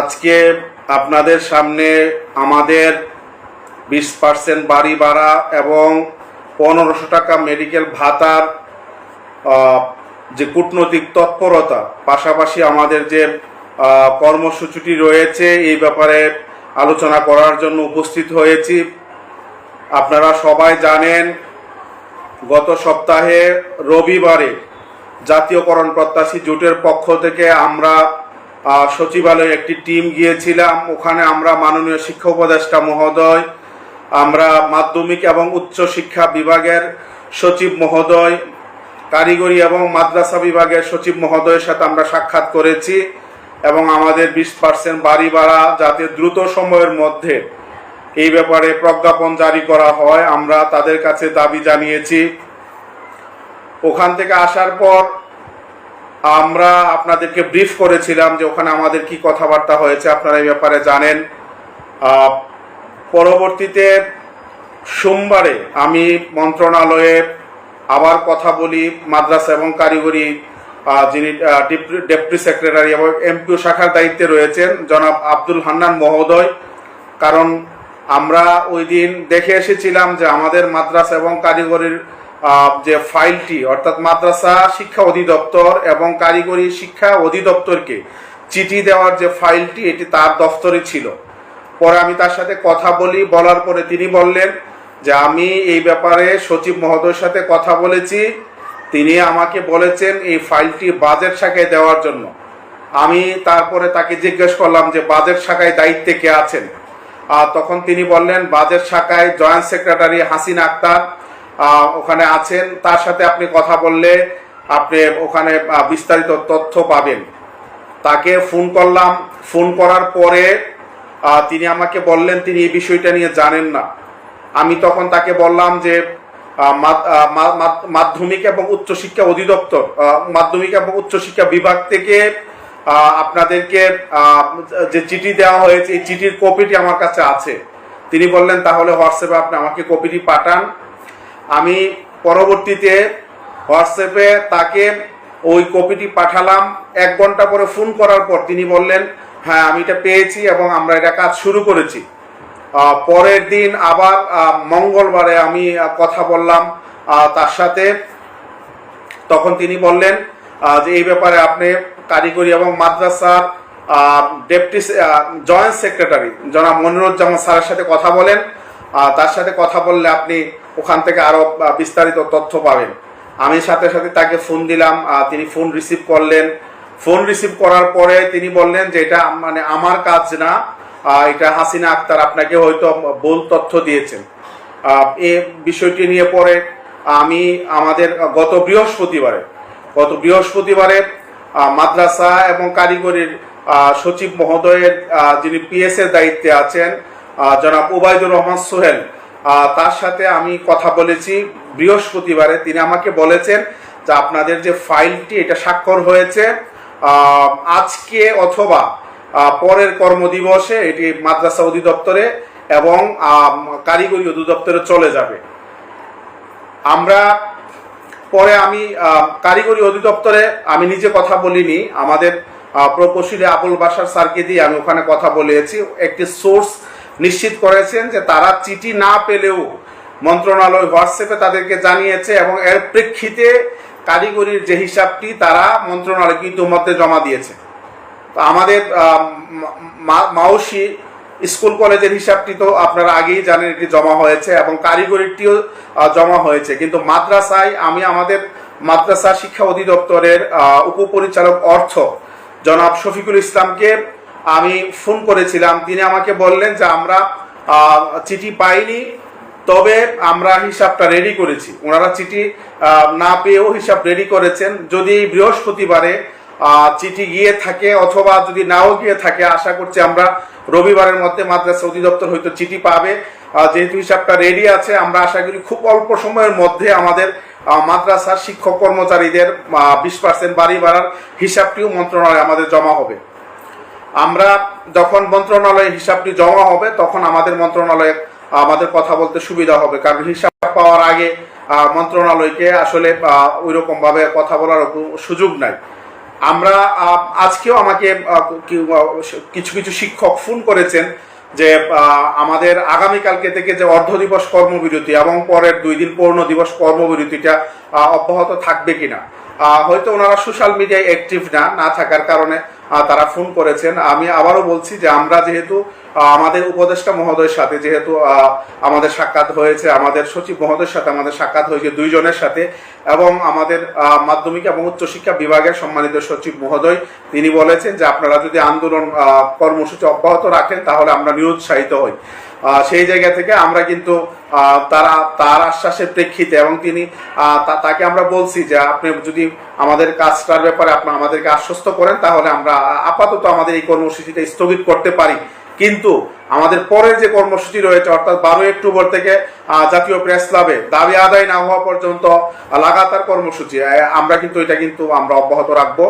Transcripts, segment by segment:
আজকে আপনাদের সামনে আমাদের বিশ পার্সেন্ট বাড়ি ভাড়া এবং পনেরোশো টাকা মেডিকেল ভাতার যে কূটনৈতিক তৎপরতা, পাশাপাশি আমাদের যে কর্মসূচিটি রয়েছে, এই ব্যাপারে আলোচনা করার জন্য উপস্থিত হয়েছি। আপনারা সবাই জানেন, গত সপ্তাহে রবিবারে জাতীয়করণ প্রত্যাশী জোটের পক্ষ থেকে আমরা সচিবালয়ে একটি টিম গিয়েছিলাম। ওখানে আমরা মাননীয় শিক্ষা উপদেষ্টা মহোদয়, আমরা মাধ্যমিক এবং উচ্চ শিক্ষা বিভাগের সচিব মহোদয়, কারিগরি এবং মাদ্রাসা বিভাগের সচিব মহোদয়ের সাথে আমরা সাক্ষাৎ করেছি এবং আমাদের বিশ পার্সেন্ট বাড়ি ভাড়া যাতে দ্রুত সময়ের মধ্যে এই ব্যাপারে প্রজ্ঞাপন জারি করা হয়, আমরা তাদের কাছে দাবি জানিয়েছি। ওখান থেকে আসার পর আমরা আপনাদেরকে ব্রিফ করেছিলাম যে ওখানে আমাদের কি কথাবার্তা হয়েছে, আপনারা এই ব্যাপারে জানেন। পরবর্তীতে সোমবারে আমি মন্ত্রণালয়ে আবার কথা বলি, মাদ্রাসা এবং কারিগরি যিনি ডেপুটি সেক্রেটারি এবং এমপিও শাখার দায়িত্বে রয়েছেন, জনাব আব্দুল হান্নান মহোদয়। কারণ আমরা ওই দিন দেখে এসেছিলাম যে আমাদের মাদ্রাসা এবং কারিগরির যে ফাইলটি, অর্থাৎ মাদ্রাসা শিক্ষা অধিদপ্তর এবং কারিগরি শিক্ষা অধিদপ্তরকে চিঠি দেওয়ার যে ফাইলটি, এটি তার দফতরে ছিল। পরে আমি তার সাথে কথা বলি। বলার পরে তিনি বললেন যে, আমি এই ব্যাপারে সচিব মহোদয়ের সাথে কথা বলেছি। তিনি আমাকে বলেছেন এই ফাইলটি বাজেট শাখায় দেওয়ার জন্য। আমি তারপরে তাকে জিজ্ঞেস করলাম যে, বাজেট শাখায় দায়িত্বে কে আছেন? আর তখন তিনি বললেন, বাজেট শাখায় জয়েন্ট সেক্রেটারি হাসিন আক্তার ওখানে আছেন। তার সাথে আপনি কথা বললে আপনি ওখানে বিস্তারিত তথ্য পাবেন। তাকে ফোন করলাম। ফোন করার পরে তিনি আমাকে বললেন, তিনি এই বিষয়টা নিয়ে জানেন না। আমি তখন তাকে বললাম যে মাধ্যমিক এবং উচ্চশিক্ষা অধিদপ্তর মাধ্যমিক এবং উচ্চশিক্ষা বিভাগ থেকে আপনাদেরকে যে চিঠি দেওয়া হয়েছে, এই চিঠির কপিটি আমার কাছে আছে। তিনি বললেন, তাহলে হোয়াটসঅ্যাপে আপনি আমাকে কপিটি পাঠান। আমি পরবর্তীতে হোয়াটসঅ্যাপে তাকে ওই কপিটি পাঠালাম। এক ঘণ্টা পরে ফোন করার পর তিনি বললেন হ্যাঁ আমি এটা পেয়েছি এবং আমরা এটা কাজ শুরু করেছি। পরের দিন আবার মঙ্গলবারে আমি কথা বললাম তার সাথে। তখন তিনি বললেন যে এই ব্যাপারে আপনি কারিগরি এবং মাদ্রাসার ডেপুটি জয়েন্ট সেক্রেটারি জনাব মনিরুজ্জামান স্যারের সাথে কথা বলেন। তার সাথে কথা বললে আপনি ওখান থেকে আরও বিস্তারিত তথ্য পাবেন। আমি সাথে সাথে তাকে ফোন দিলাম তিনি ফোন রিসিভ করলেন। ফোন রিসিভ করার পরে তিনি বললেন যে এটা মানে আমার কাজ না এটা হাসিনা আক্তার আপনাকে হয়তো ভুল তথ্য দিয়েছেন। এ বিষয়টি নিয়ে পরে আমি আমাদের গত বৃহস্পতিবারে গত বৃহস্পতিবারে মাদ্রাসা এবং কারিগরির সচিব মহোদয়ের যিনি পিএস এর দায়িত্বে আছেন জনাব ওবায়দুর রহমান সোহেল তার সাথে আমি কথা বলেছি। বৃহস্পতিবারে তিনি আমাকে বলেছেন যে আপনাদের যে ফাইলটি, এটা স্বাক্ষর হয়েছে। আজকে অথবা পরের কর্মদিবসে এটি মাদ্রাসা অধিদপ্তরে এবং কারিগরি অধিদপ্তরে চলে যাবে। আমরা পরে আমি কারিগরি অধিদপ্তরে আমি নিজে কথা বলিনি। আমাদের প্রকৌশলী আবুল বাসার স্যারকে দিয়ে আমি ওখানে কথা বলেছি। একটি সোর্স নিশ্চিত করেছেন যে তারা চিঠি না পেলেও মন্ত্রণালয় হোয়াটসঅ্যাপে তাদেরকে জানিয়েছে এবং এর প্রেক্ষিতে কারিগরির যে হিসাবটি, তারা মন্ত্রণালয়কে ইতিমধ্যে জমা দিয়েছে। তো আমাদের মাউসি স্কুল কলেজের হিসাবটি তো আপনারা আগেই জানেন এটি জমা হয়েছে এবং কারিগরিটিও জমা হয়েছে। কিন্তু মাদ্রাসায় আমি আমাদের মাদ্রাসা শিক্ষা অধিদপ্তরের উপপরিচালক অর্থ জনাব শফিকুল ইসলামকে আমি ফোন করেছিলাম। তিনি আমাকে বললেন যে আমরা চিঠি পাইনি, তবে আমরা হিসাবটা রেডি করেছি। ওনারা চিঠি না পেয়েও হিসাব রেডি করেছেন। যদি বৃহস্পতিবারে চিঠি গিয়ে থাকে অথবা যদি নাও গিয়ে থাকে, আশা করছি আমরা রবিবারের মধ্যে মাদ্রাসা অধিদপ্তর হয়তো চিঠি পাবে। যেহেতু হিসাবটা রেডি আছে, আমরা আশা করি খুব অল্প সময়ের মধ্যে আমাদের মাদ্রাসার শিক্ষক কর্মচারীদের বিশ পার্সেন্ট বাড়ি বাড়ার হিসাবটিও মন্ত্রণালয়ে আমাদের জমা হবে। আমরা যখন মন্ত্রণালয়ে হিসাবটি জমা হবে, তখন আমাদের মন্ত্রণালয়ে, আমাদের কথা বলতে সুবিধা হবে। কারণ হিসাব পাওয়ার আগে মন্ত্রণালয়কে আসলে ওই রকম ভাবে কথা বলার সুযোগ নাই। আমরা আজকেও আমাকে কিছু কিছু শিক্ষক ফোন করেছেন যে আমাদের আগামীকালকে থেকে যে অর্ধ দিবস কর্মবিরতি এবং পরের দুই দিন পূর্ণ দিবস কর্মবিরতিটা অব্যাহত থাকবে কিনা। হয়তো ওনারা সোশ্যাল মিডিয়ায় অ্যাক্টিভ না না থাকার কারণে তারা ফোন করেছেন। আমি আবারও বলছি যে আমরা যেহেতু আমাদের উপদেষ্টা মহোদয়ের সাথে যেহেতু আমাদের সাক্ষাৎ হয়েছে, আমাদের সচিব মহোদয়ের সাথে আমাদের সাক্ষাৎ হয়েছে দুইজনের সাথে, এবং আমাদের মাধ্যমিক এবং উচ্চশিক্ষা বিভাগের সম্মানিত সচিব মহোদয়, তিনি বলেছেন যে আপনারা যদি আন্দোলন কর্মসূচি অব্যাহত রাখেন তাহলে আমরা নিরুৎসাহিত হই। সেই জায়গা থেকে আমরা কিন্তু তারা, তার আশ্বাসের প্রেক্ষিতে এবং তিনি তাকে আমরা বলছি যে আপনি যদি আমাদের কাজটার ব্যাপারে আপনি আমাদেরকে আশ্বস্ত করেন, তাহলে আমরা আপাতত আমাদের এই কর্মসূচিটা স্থগিত করতে পারি। কিন্তু আমাদের পরের যে কর্মসূচি রয়েছে, অর্থাৎ বারোই অক্টোবর থেকে জাতীয় প্রেস ক্লাবে দাবি আদায় না হওয়া পর্যন্ত লাগাতার কর্মসূচি। আমরা কিন্তু এটা কিন্তু, আমরা অব্যাহত রাখব।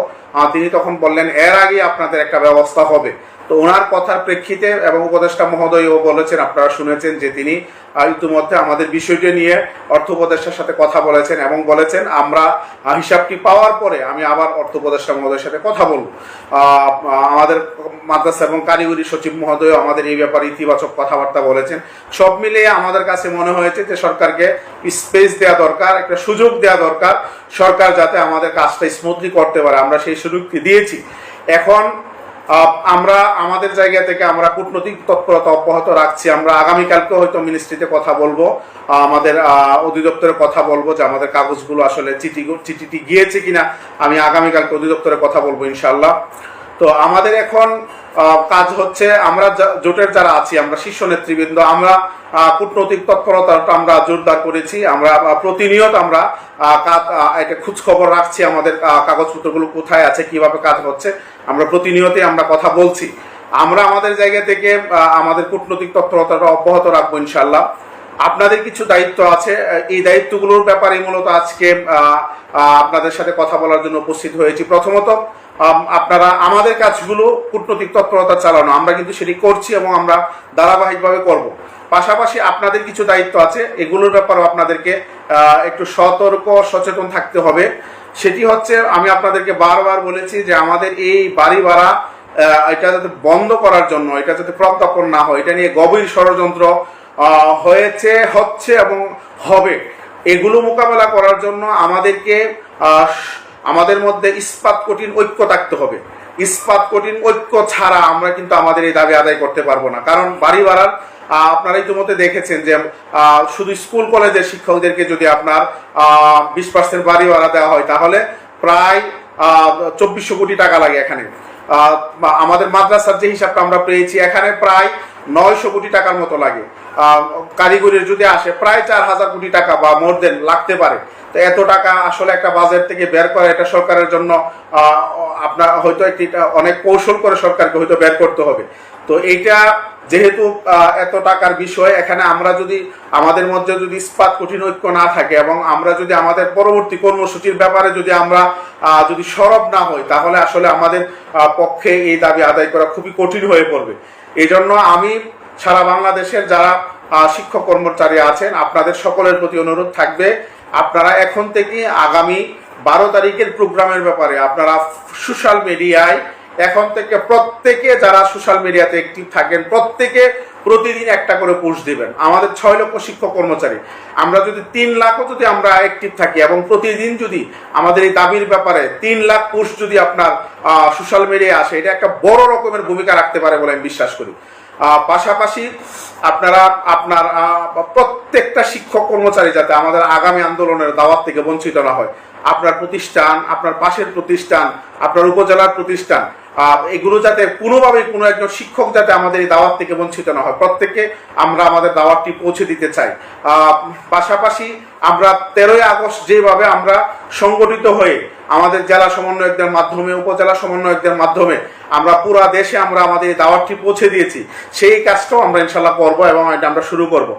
তিনি তখন বললেন, এর আগে আপনাদের একটা ব্যবস্থা হবে। তো ওনার কথার প্রেক্ষিতে এবং উপদেষ্টা মহোদয়ও বলেছেন, আপনারা শুনেছেন যে তিনি ইতিমধ্যে আমাদের বিষয়টি নিয়ে অর্থ উপদেষ্টার সাথে কথা বলেছেন এবং বলেছেন, আমরা হিসাবটি পাওয়ার পরে আমি আবার অর্থ উপদেষ্টা মহোদয়ের সাথে কথা বলব। আমাদের মাদ্রাসা এবং কারিগরি সচিব মহোদয় আমাদের এই ব্যাপারে ইতিবাচক কথাবার্তা বলেছেন। সব মিলিয়ে আমাদের কাছে মনে হয়েছে যে সরকারকে স্পেস দেওয়া দরকার, একটা সুযোগ দেওয়া দরকার, সরকার যাতে আমাদের কাজটা স্মুথলি করতে পারে। আমরা সেই সুযোগটি দিয়েছি। এখন আমরা আমাদের জায়গা থেকে আমরা কূটনৈতিক তৎপরতা অব্যাহত রাখছি। আমরা আগামীকালকে হয়তো মিনিস্ট্রিতে কথা বলব। আমাদের অধিদপ্তরে কথা বলব যে আমাদের কাগজগুলো আসলে চিঠি চিঠিটি গিয়েছে কিনা, আমি আগামীকালকে অধিদপ্তরে কথা বলব ইনশাল্লাহ তো আমাদের এখন কাজ হচ্ছে আমরা জোটের যারা আছি, আমরা শীর্ষ নেতৃবৃন্দ, আমরা কূটনৈতিক তৎপরতাটা আমরা জোরদার করেছি, আমরা প্রতিনিয়ত আমরা একটা খোঁজ খবর রাখছি আমাদের কাগজপত্রগুলো কোথায় আছে, কীভাবে কাজ হচ্ছে, আমরা প্রতিনিয়তই আমরা কথা বলছি। আমরা আমাদের জায়গা থেকে আমাদের কূটনৈতিক তৎপরতাটা অব্যাহত রাখব ইনশাল্লাহ আপনাদের কিছু দায়িত্ব আছে, এই দায়িত্বগুলোর ব্যাপারে মূলত আজকে আপনাদের সাথে কথা বলার জন্য উপস্থিত হয়েছি। প্রথমত আপনারা আমাদের কাজগুলো কূটনৈতিক তৎপরতা চালানো। আমরা কিন্তু সেটি করছি এবং আমরা ধারাবাহিকভাবে করব। পাশাপাশি আপনাদের কিছু দায়িত্ব আছে। এগুলোর ব্যাপারেও আপনাদেরকে একটু সতর্ক, সচেতন থাকতে হবে। সেটি হচ্ছে, আমি আপনাদেরকে বারবার বলেছি যে আমাদের এই বাড়ি ভাড়া এটা যাতে বন্ধ করার জন্য, এটা যাতে প্রজ্ঞাপন না হয়, এটা নিয়ে গভীর ষড়যন্ত্র হয়েছে, হচ্ছে এবং হবে। এগুলো মোকাবেলা করার জন্য আমাদেরকে আমাদের মধ্যে ইস্পাত কঠিন ঐক্য থাকতে হবে। ইস্পাত কঠিন ঐক্য ছাড়া আমরা কিন্তু আমাদের এই দাবি আদায় করতে পারব না। কারণ বাড়ি ভাড়ার আপনারা ইতিমধ্যে দেখেছেন যে শুধু স্কুল, কলেজের শিক্ষকদেরকে যদি আপনার বিশ পার্সেন্ট বাড়ি ভাড়া দেওয়া হয়, তাহলে প্রায় চব্বিশশো কোটি টাকা লাগে এখানে। আমাদের মাদ্রাসার যে হিসাবটা আমরা পেয়েছি, এখানে প্রায় নয়শো কোটি টাকার মতো লাগে। আহ, কারিগরির যদি আসে প্রায় চার হাজার কোটি টাকা বা মোর দেন লাগতে পারে। তো এত টাকা আসলে একটা বাজেট থেকে বের করা এটা সরকারের জন্য আপনার হয়তো একটি অনেক কৌশল করে সরকারকে হয়তো বের করতে হবে। তো এইটা যেহেতু এত টাকার বিষয় এখানে আমরা যদি আমাদের মধ্যে যদি ইস্পাত কঠিন ঐক্য না থাকে এবং আমরা যদি আমাদের পরবর্তী কর্মসূচির ব্যাপারে যদি আমরা যদি সরব না হই তাহলে আসলে আমাদের পক্ষে এই দাবি আদায় করা খুবই কঠিন হয়ে পড়বে। এই জন্য আমি সারা বাংলাদেশের যারা শিক্ষক কর্মচারী আছেন, আপনাদের সকলের প্রতি অনুরোধ থাকবে, আপনারা এখন থেকে আগামী বারো তারিখের প্রোগ্রামের ব্যাপারে আপনারা সোশ্যাল মিডিয়ায় এখন থেকে প্রত্যেকে যারা সোশ্যাল মিডিয়াতে একটি থাকেন, প্রত্যেকে প্রতিদিন একটা করে পোস্ট দিবেন। আমাদের ছয় লক্ষ শিক্ষক কর্মচারী। আমরা যদি তিন লাখও যদি আমরা অ্যাক্টিভ থাকি এবং প্রতিদিন যদি আমাদের এই দাবির ব্যাপারে তিন লাখ পোস্ট যদি আপনার সোশ্যাল মিডিয়ায় আসে, এটা একটা বড় রকমের ভূমিকা রাখতে পারে বলে আমি বিশ্বাস করি। পাশাপাশি আপনারা আপনার প্রত্যেকটা শিক্ষক কর্মচারী যাতে আমাদের আগামী আন্দোলনের দাওয়াত থেকে বঞ্চিত না হয়, আপনার প্রতিষ্ঠান, আপনার পাশের প্রতিষ্ঠান, আপনার উপজেলার প্রতিষ্ঠান এগুলো যাতে কোনোভাবে কোনো একজন শিক্ষক যাতে আমাদের এই দাওয়াত থেকে বঞ্চিত না হয়, প্রত্যেককে আমরা আমাদের দাওয়াতটি পৌঁছে দিতে চাই। পাশাপাশি আমরা তেরোই আগস্ট যেভাবে আমরা সংগঠিত হয়ে আমাদের জেলা সমন্বয়কদের মাধ্যমে, উপজেলা সমন্বয়কদের মাধ্যমে আমরা পুরা দেশে আমরা আমাদের এই দাওয়াতটি পৌঁছে দিয়েছি, সেই কাজটাও আমরা ইনশাল্লাহ করব এবং এটা আমরা শুরু করব।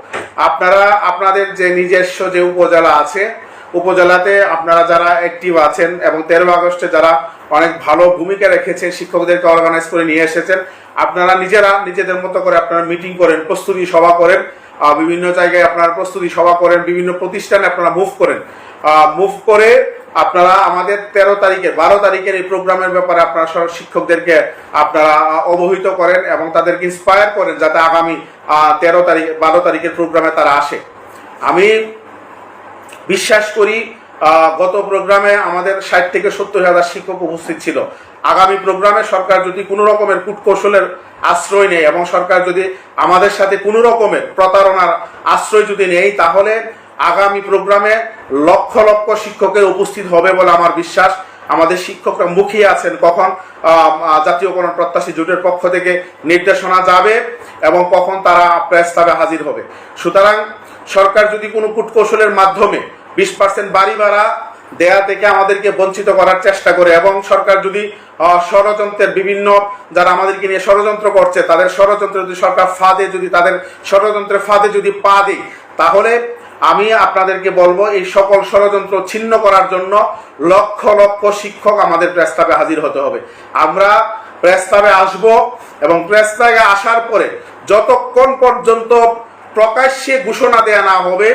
আপনারা, আপনাদের যে নিজস্ব যে উপজেলা আছে, উপজেলাতে আপনারা যারা অ্যাক্টিভ আছেন এবং তেরো আগস্টে যারা অনেক ভালো ভূমিকা রেখেছেন শিক্ষকদেরকে অর্গানাইজ করে নিয়ে এসেছেন, আপনারা নিজেরা নিজেদের মতো করে আপনারা মিটিং করেন, প্রস্তুতি সভা করেন বিভিন্ন জায়গায় আপনারা প্রস্তুতি সভা করেন, বিভিন্ন প্রতিষ্ঠানে আপনারা মুভ করেন। মুভ করে আপনারা আমাদের তেরো তারিখের, বারো তারিখের এই প্রোগ্রামের ব্যাপারে আপনারা শিক্ষকদেরকে আপনারা অবহিত করেন এবং তাদেরকে ইন্সপায়ার করেন যাতে আগামী তেরো তারিখ, বারো তারিখের প্রোগ্রামে তারা আসে। আমি বিশ্বাস করি গত প্রোগ্রামে আমাদের ষাট থেকে সত্তর হাজার শিক্ষক উপস্থিত ছিল। আগামী প্রোগ্রামে সরকার যদি কোনো রকমের কূটকৌশলের আশ্রয় নেয় এবং সরকার যদি আমাদের সাথে কোনো রকমের প্রতারণার আশ্রয় যদি নেই তাহলে আগামী প্রোগ্রামে লক্ষ লক্ষ শিক্ষকের উপস্থিত হবে বলে আমার বিশ্বাস। আমাদের শিক্ষকরা মুখিয়ে আছেন কখন জাতীয়করণ প্রত্যাশী জোটের পক্ষ থেকে নির্দেশনা যাবে এবং কখন তারা প্রেস হাজির হবে। সুতরাং সরকার যদি কোনো কূটকৌশলের মাধ্যমে বিশ পার্সেন্ট বাড়ি ভাড়া দেয়া থেকে আমাদেরকে বঞ্চিত করার চেষ্টা করে এবং সরকার যদি ষড়যন্ত্রের বিভিন্ন যারা আমাদেরকে নিয়ে ষড়যন্ত্র করছে, তাদের ষড়যন্ত্র যদি সরকার ফাঁদে যদি, তাদের ষড়যন্ত্রের ফাঁদে যদি পা দেয়, তাহলে আমি আপনাদেরকে বলব, এই সকল ষড়যন্ত্র ছিন্ন করার জন্য লক্ষ লক্ষ শিক্ষক আমাদের প্রেস ক্লাবে হাজির হতে হবে। আমরা প্রেস ক্লাবে আসব এবং প্রেস ক্লাবে আসার পরে যতক্ষণ পর্যন্ত প্রকাশ্যে ঘোষণা দেয়া না হবে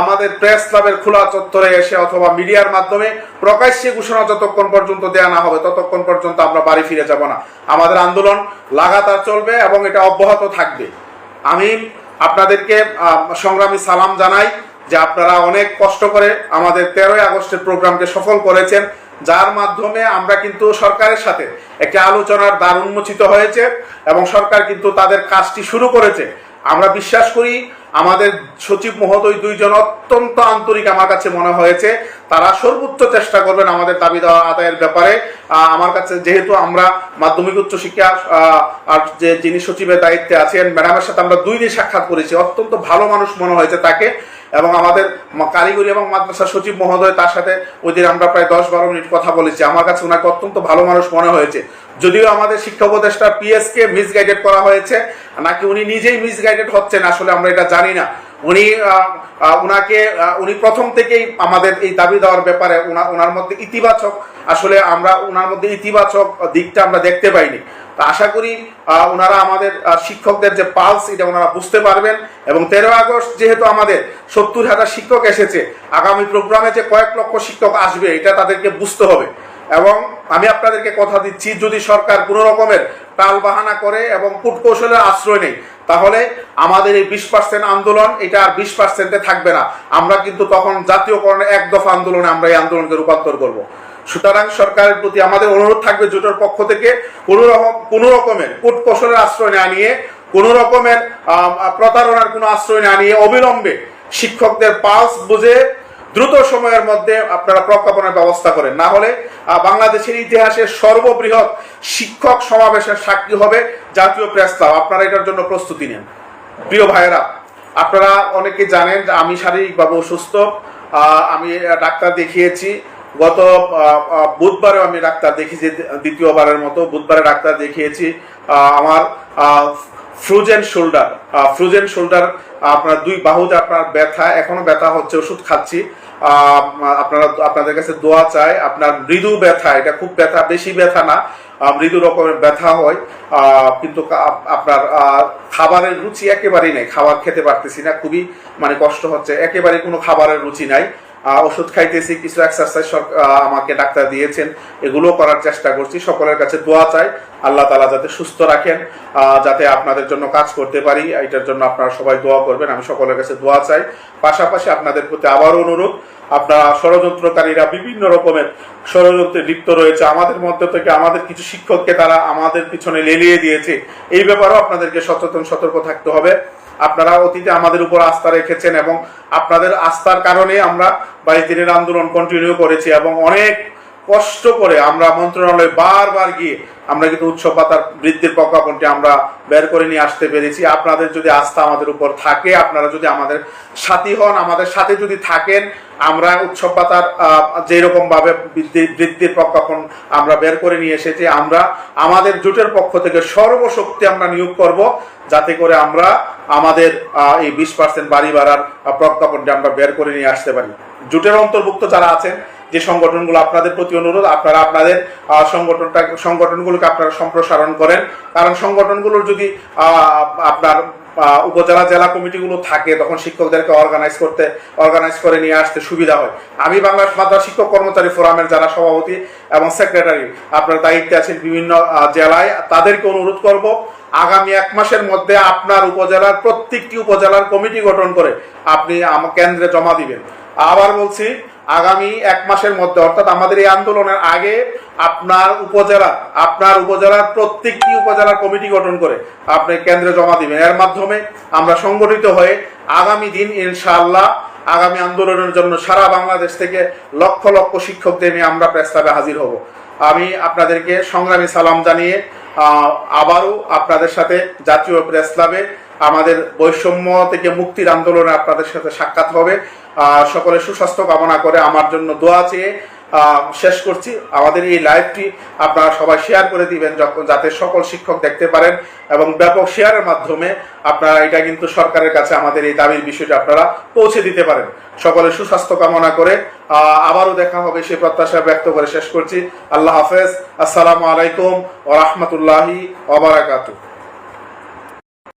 আমাদের প্রেস ক্লাবের খোলা চত্বরে এসে অথবা মিডিয়ার মাধ্যমে প্রকাশ্যে ঘোষণা যতক্ষণ পর্যন্ত দেয়া না হবে, ততক্ষণ পর্যন্ত আমরা বাড়ি ফিরে যাব না। আমাদের আন্দোলন লাগাতার চলবে এবং এটা অব্যাহত থাকবে। আমি আপনাদেরকে সংগ্রামী সালাম জানাই যে আপনারা অনেক কষ্ট করে আমাদের তেরোই আগস্টের প্রোগ্রামকে সফল করেছেন। যার মাধ্যমে আমরা কিন্তু সরকারের সাথে একটি আলোচনার দ্বার উন্মোচিত হয়েছে এবং সরকার কিন্তু তাদের কাজটি শুরু করেছে। আমরা বিশ্বাস করি আমাদের সচিব মহোদয় দুইজন অত্যন্ত আন্তরিক আমার কাছে মনে হয়েছে। তারা সর্বোচ্চ চেষ্টা করবেন আমাদের দাবি দেওয়া আদায়ের ব্যাপারে। আমার কাছে যেহেতু আমরা মাধ্যমিক উচ্চ শিক্ষা আর যে যিনি সচিবের দায়িত্বে আছেন, ম্যাডামের সাথে আমরা দুই দিন সাক্ষাৎ করেছি। অত্যন্ত ভালো মানুষ মনে হয়েছে তাকে। এবং আমাদের কারিগরি এবং মাদ্রাসা সচিব মহোদয় তার সাথে ওই দিন আমরা প্রায় দশ বারো মিনিট কথা বলেছি। আমার কাছে ওনাকে অত্যন্ত ভালো মানুষ মনে হয়েছে। যদিও আমাদের শিক্ষা উপদেষ্টা পিএস কে মিসগাইডেড করা হয়েছে, নাকি উনি নিজেই মিসগাইডেড হচ্ছেন আসলে আমরা এটা জানি না। উনি উনাকে উনি প্রথম থেকেই আমাদের এই দাবি দেওয়ার ব্যাপারে ওনার মধ্যে ইতিবাচক, আসলে আমরা ওনার মধ্যে ইতিবাচক দিকটা আমরা দেখতে পাইনি। তো আশা করি ওনারা আমাদের শিক্ষকদের যে পালস, এটা ওনারা বুঝতে পারবেন। এবং তেরো আগস্ট যেহেতু আমাদের সত্তর হাজার শিক্ষক এসেছে, আগামী প্রোগ্রামে যে কয়েক লক্ষ শিক্ষক আসবে, এটা তাদেরকে বুঝতে হবে। এবং আমি আপনাদেরকে কথা দিচ্ছি, যদি সরকার কোনো রকমের টাল বাহানা করে এবং কূটকৌশলের আশ্রয় নেই তাহলে আমাদের এই বিশ পার্সেন্ট আন্দোলন, এটা আর বিশ পার্সেন্টে থাকবে না। আমরা কিন্তু তখন জাতীয়করণের এক দফা আন্দোলনে আমরা এই আন্দোলনকে রূপান্তর করব। সুতরাং সরকারের প্রতি আমাদের অনুরোধ থাকবে জোটের পক্ষ থেকে কোনো রকম কোনো রকমের কূটকৌশলের আশ্রয় না নিয়ে, কোনো রকমের প্রতারণার কোনো আশ্রয় না নিয়ে অবিলম্বে শিক্ষকদের পালস বুঝে দ্রুত সময়ের মধ্যে আপনারা প্রজ্ঞাপনের ব্যবস্থা করেন। না হলে বাংলাদেশের ইতিহাসে সর্ববৃহৎ শিক্ষক সমাবেশের সাক্ষী হবে জাতীয় প্রেস ক্লাব। আপনারা এটার জন্য প্রস্তুতি নেন। প্রিয় ভাইয়েরা আপনারা অনেকে জানেন যে আমি শারীরিকভাবে অসুস্থ। আমি ডাক্তার দেখিয়েছি। গত আহ, আমি ডাক্তার দেখিয়েছি দ্বিতীয়বারের মতো বুধবারে ডাক্তার দেখিয়েছি। আমার ফ্রোজেন শোল্ডার ফ্রোজেন শোল্ডার আপনার দুই বাহুতে আপনার ব্যথা, এখনও ব্যথা হচ্ছে, ওষুধ খাচ্ছি। আপনারা, আপনাদের কাছে দোয়া চায় আপনার মৃদু ব্যথা, এটা খুব ব্যথা, বেশি ব্যথা না মৃদু রকমের ব্যথা হয়। কিন্তু আপনার খাবারের রুচি একেবারেই নেই, খাবার খেতে পারতেছি না, খুবই মানে কষ্ট হচ্ছে, একেবারে কোনো খাবারের রুচি নাই। ওষুধ খাইতেছি, কিছু এক্সারসাইজ আমাকে ডাক্তার দিয়েছেন। এগুলো করার চেষ্টা করছি। সকলের কাছে দোয়া চাই। আল্লাহ তালা যাতে সুস্থ রাখেন যাতে আপনাদের জন্য কাজ করতে পারি। এটার জন্য আপনারা সবাই দোয়া করবেন। আমি সকলের কাছে দোয়া চাই। পাশাপাশি আপনাদের প্রতি আবারও অনুরোধ, আপনারা ষড়যন্ত্রকারীরা বিভিন্ন রকমের ষড়যন্ত্রে লিপ্ত রয়েছে। আমাদের মধ্যে থেকে আমাদের কিছু শিক্ষককে তারা আমাদের পিছনে লেলিয়ে দিয়েছে। এই ব্যাপারেও আপনাদেরকে সচেতন, সতর্ক থাকতে হবে। আপনারা অতীতে আমাদের উপর আস্থা রেখেছেন এবং আপনাদের আস্থার কারণে আমরা বাইশ দিনের আন্দোলন কন্টিনিউ করেছি এবং অনেক কষ্ট করে আমরা মন্ত্রণালয়ে বারবার গিয়ে আমরা কিন্তু উৎসব পাতার বৃদ্ধির প্রজ্ঞাপনটি আমরা বের করে নিয়ে আসতে পেরেছি। আপনাদের যদি আস্থা আমাদের উপর থাকে, আপনারা যদি আমাদের সাথী হন, আমাদের সাথে যদি থাকেন, আমরা উৎসব পাতার যেরকম ভাবে বৃদ্ধি, বৃদ্ধির প্রজ্ঞাপন আমরা বের করে নিয়ে এসেছি, আমরা আমাদের জোটের পক্ষ থেকে সর্বশক্তি আমরা নিয়োগ করব, যাতে করে আমরা আমাদের এই বিশ পার্সেন্ট বাড়ি বাড়ার প্রজ্ঞাপনটি আমরা বের করে নিয়ে আসতে পারি। জোটের অন্তর্ভুক্ত যারা আছেন, যে সংগঠনগুলো আপনাদের প্রতি অনুরোধ, আপনারা আপনাদের সংগঠনটা, সংগঠনগুলোকে আপনারা সম্প্রসারণ করেন। কারণ সংগঠনগুলোর যদি আপনার উপজেলা জেলা কমিটিগুলো থাকে, তখন শিক্ষকদেরকে অর্গানাইজ করতে অর্গানাইজ করে নিয়ে আসতে সুবিধা হয়। আমি বাংলাদেশ মাদ্রাসা শিক্ষক কর্মচারী ফোরামের যারা সভাপতি এবং সেক্রেটারি আপনার দায়িত্বে আছেন বিভিন্ন জেলায়, তাদেরকে অনুরোধ করব, আগামী এক মাসের মধ্যে আপনার উপজেলার প্রত্যেকটি উপজেলার কমিটি গঠন করে আপনি আম- কেন্দ্রে জমা দিবেন। আবার বলছি আগামী এক মাসের মধ্যে, অর্থাৎ আমাদের এই আন্দোলনের আগে আপনার উপজেলা, আপনার উপজেলার প্রত্যেকটি উপজেলার কমিটি গঠন করে আপনি কেন্দ্রে জমা দিবেন। এর মাধ্যমে আমরা সংগঠিত হয়ে আগামী দিন ইনশাআল্লাহ, আগামী আন্দোলনের জন্য সারা বাংলাদেশ থেকে লক্ষ লক্ষ শিক্ষকদের নিয়ে আমরা প্রেস্তাবে হাজির হব। আমি আপনাদেরকে সংগ্রামী সালাম জানিয়ে আবারও আপনাদের সাথে জাতীয় প্রেস ক্লাবে আমাদের বৈষম্য থেকে মুক্তির আন্দোলনে আপনাদের সাথে সাক্ষাৎ হবে। সকলে সুস্বাস্থ্য কামনা করে আমার জন্য দোয়া চেয়ে শেষ করছি। আমাদের এই লাইভটি আপনারা সবাই শেয়ার করে দিবেন যাতে সকল শিক্ষক দেখতে পারেন এবং ব্যাপক শেয়ারের মাধ্যমে আপনারা এটা কিন্তু সরকারের কাছে আমাদের এই দাবির বিষয়টা আপনারা পৌঁছে দিতে পারেন। সকলে সুস্বাস্থ্য কামনা করে আবারও দেখা হবে, সেই প্রত্যাশা ব্যক্ত করে শেষ করছি। আল্লাহ হাফেজ। আসসালামু আলাইকুম ও রহমতুল্লাহি ওবরাকাতু